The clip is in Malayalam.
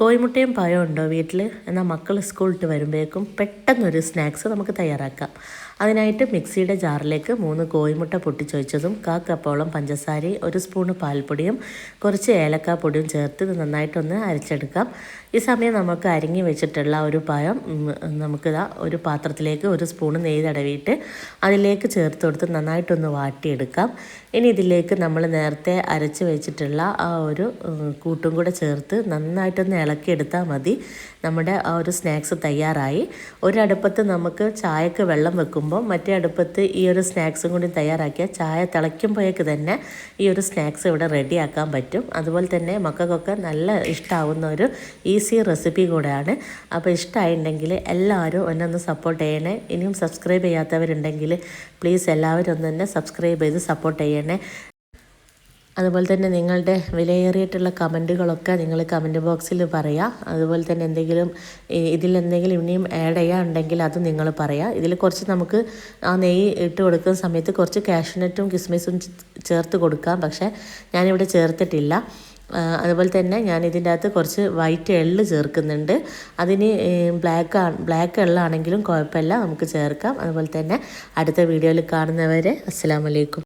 കോഴിമുട്ടയും പഴം ഉണ്ടോ വീട്ടിൽ എന്നാൽ മക്കൾ സ്കൂളിട്ട് വരുമ്പോഴേക്കും പെട്ടെന്നൊരു സ്നാക്സ് നമുക്ക് തയ്യാറാക്കാം. അതിനായിട്ട് മിക്സിയുടെ ജാറിലേക്ക് മൂന്ന് കോഴിമുട്ട പൊട്ടിച്ചൊഴിച്ചതും കാ കപ്പോളം പഞ്ചസാരയും ഒരു സ്പൂണ് പാൽപ്പൊടിയും കുറച്ച് ഏലക്കാ പൊടിയും ചേർത്ത് ഇത് നന്നായിട്ടൊന്ന് അരച്ചെടുക്കാം. ഈ സമയം നമുക്ക് അരങ്ങി വെച്ചിട്ടുള്ള ഒരു പഴം നമുക്ക് നമുക്കിതാ ഒരു പാത്രത്തിലേക്ക് ഒരു സ്പൂണ് നെയ്യ് തടവിയിട്ട് അതിലേക്ക് ചേർത്ത് കൊടുത്ത് നന്നായിട്ടൊന്ന് വാട്ടിയെടുക്കാം. ഇനി ഇതിലേക്ക് നമ്മൾ നേരത്തെ അരച്ച് വെച്ചിട്ടുള്ള ആ ഒരു കൂട്ടും കൂടെ ചേർത്ത് നന്നായിട്ടൊന്ന് ഇളക്കിയെടുത്താൽ മതി. നമ്മുടെ ആ ഒരു സ്നാക്സ് തയ്യാറായി. ഒരടുപ്പത്ത് നമുക്ക് ചായക്ക് വെള്ളം വെക്കുമ്പോൾ മറ്റേ അടുപ്പത്ത് ഈ ഒരു സ്നാക്സും കൂടി തയ്യാറാക്കിയ ചായ തിളയ്ക്കുമ്പോഴേക്ക് തന്നെ ഈ ഒരു സ്നാക്സ് ഇവിടെ റെഡിയാക്കാൻ പറ്റും. അതുപോലെ തന്നെ മക്കൾക്കൊക്കെ നല്ല ഇഷ്ടമാവുന്ന ഒരു ഈസി റെസിപ്പി കൂടെയാണ്. അപ്പോൾ ഇഷ്ടമായിട്ടുണ്ടെങ്കിൽ എല്ലാവരും എന്നെ ഒന്ന് സപ്പോർട്ട് ചെയ്യണേ. ഇനിയും സബ്സ്ക്രൈബ് ചെയ്യാത്തവരുണ്ടെങ്കിൽ പ്ലീസ് എല്ലാവരും ഒന്ന് തന്നെ സബ്സ്ക്രൈബ് ചെയ്ത് സപ്പോർട്ട് ചെയ്യണേ. അതുപോലെ തന്നെ നിങ്ങളുടെ വിലയേറിയിട്ടുള്ള കമന്റുകളൊക്കെ നിങ്ങൾ കമന്റ് ബോക്സിൽ പറയാം. അതുപോലെ തന്നെ എന്തെങ്കിലും ഇതിൽ എന്തെങ്കിലും ഇനിയും ആഡ് ചെയ്യാനുണ്ടെങ്കിൽ അത് നിങ്ങൾ പറയാം. ഇതിൽ കുറച്ച് നമുക്ക് ആ നെയ്യ് ഇട്ട് കൊടുക്കുന്ന സമയത്ത് കുറച്ച് കാഷ്നട്ടും കിസ്മിസും ചേർത്ത് കൊടുക്കാം. പക്ഷേ ഞാനിവിടെ ചേർത്തിട്ടില്ല. അതുപോലെ തന്നെ ഞാൻ ഇതിന്റെ അകത്ത് കുറച്ച് വൈറ്റ് എള്ള് ചേർക്കുന്നുണ്ട്. അതിന് ബ്ലാക്ക് ബ്ലാക്ക് എള്ളാണെങ്കിലും കുഴപ്പമില്ല. നമുക്ക് ചേർക്കാം. അതുപോലെ തന്നെ അടുത്ത വീഡിയോയിൽ കാണുന്നവരെ അസ്സാം വലൈക്കും